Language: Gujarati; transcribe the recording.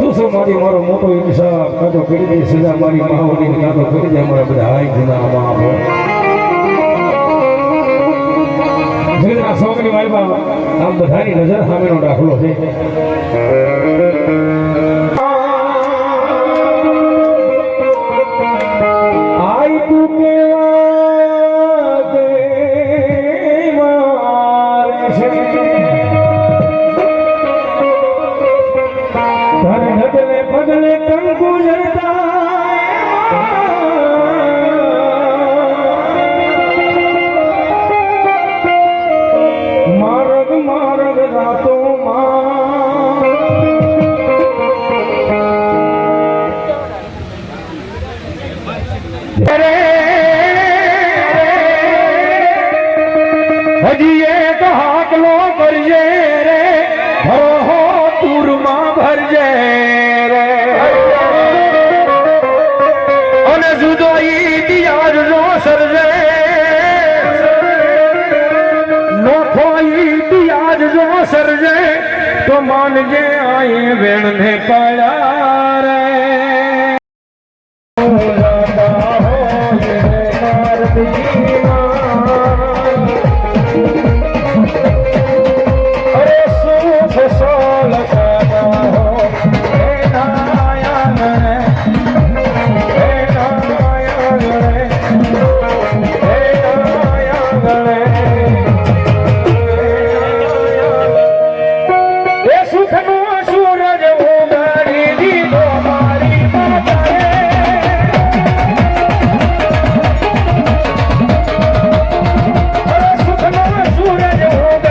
તું મારી મારો મોટો ઇન્સાફ કાં કરી દે, સજા મારી માહોલી કાં કરી દે મારા બધા હાય ગુના માફ આમ બધાની નજર સામેનો દાખલો છે. હજી એક હાકલો કરજે રે ભરો તુરમાં ભરજે રે અને જુદોઈ દિયાર નો સરજે દિયાર સર્જે તો માનજે આઈ વેણ ને પાયા રે. ಹೋದ